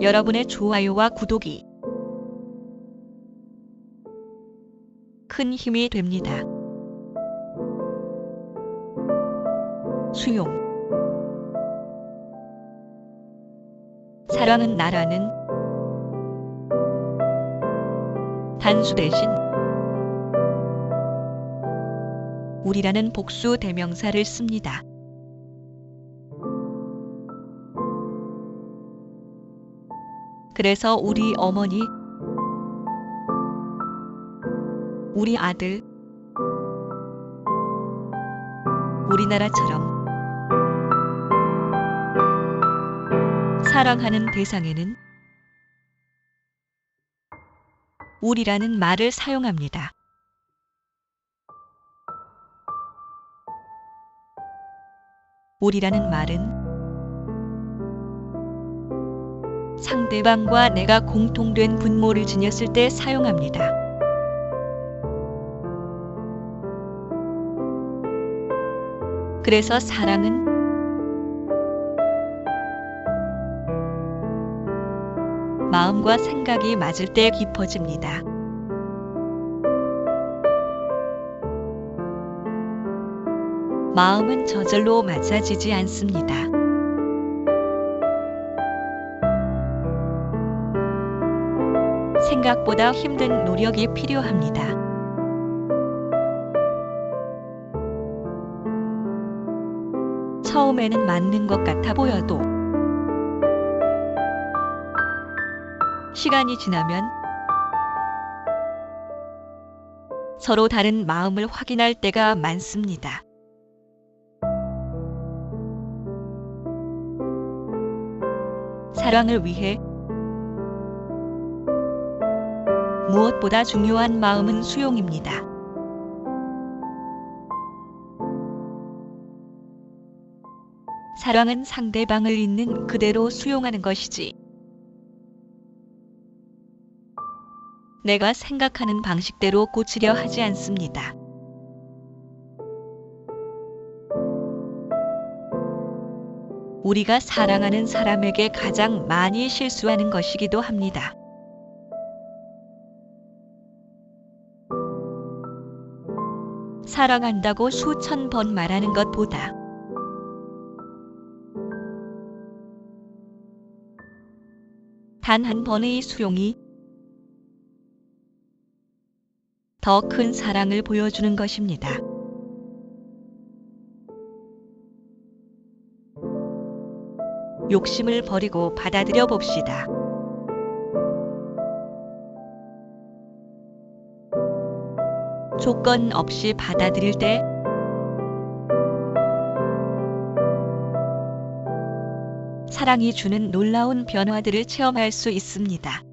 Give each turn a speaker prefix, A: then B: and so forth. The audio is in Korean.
A: 여러분의 좋아요와 구독이 큰 힘이 됩니다. 수용 사랑은 나라는 단수 대신 우리라는 복수 대명사를 씁니다. 그래서 우리 어머니, 우리 아들, 우리나라처럼 사랑하는 대상에는 우리라는 말을 사용합니다. 우리라는 말은 상대방과 내가 공통된 분모를 지녔을 때 사용합니다. 그래서 사랑은 마음과 생각이 맞을 때 깊어집니다. 마음은 저절로 맞아지지 않습니다. 생각보다 힘든 노력이 필요합니다. 처음에는 맞는 것 같아 보여도 시간이 지나면 서로 다른 마음을 확인할 때가 많습니다. 사랑을 위해 무엇보다 중요한 마음은 수용입니다. 사랑은 상대방을 있는 그대로 수용하는 것이지. 내가 생각하는 방식대로 고치려 하지 않습니다. 우리가 사랑하는 사람에게 가장 많이 실수하는 것이기도 합니다. 사랑한다고 수천 번 말하는 것보다 단 한 번의 수용이 더 큰 사랑을 보여주는 것입니다. 욕심을 버리고 받아들여 봅시다. 조건 없이 받아들일 때 사랑이 주는 놀라운 변화들을 체험할 수 있습니다.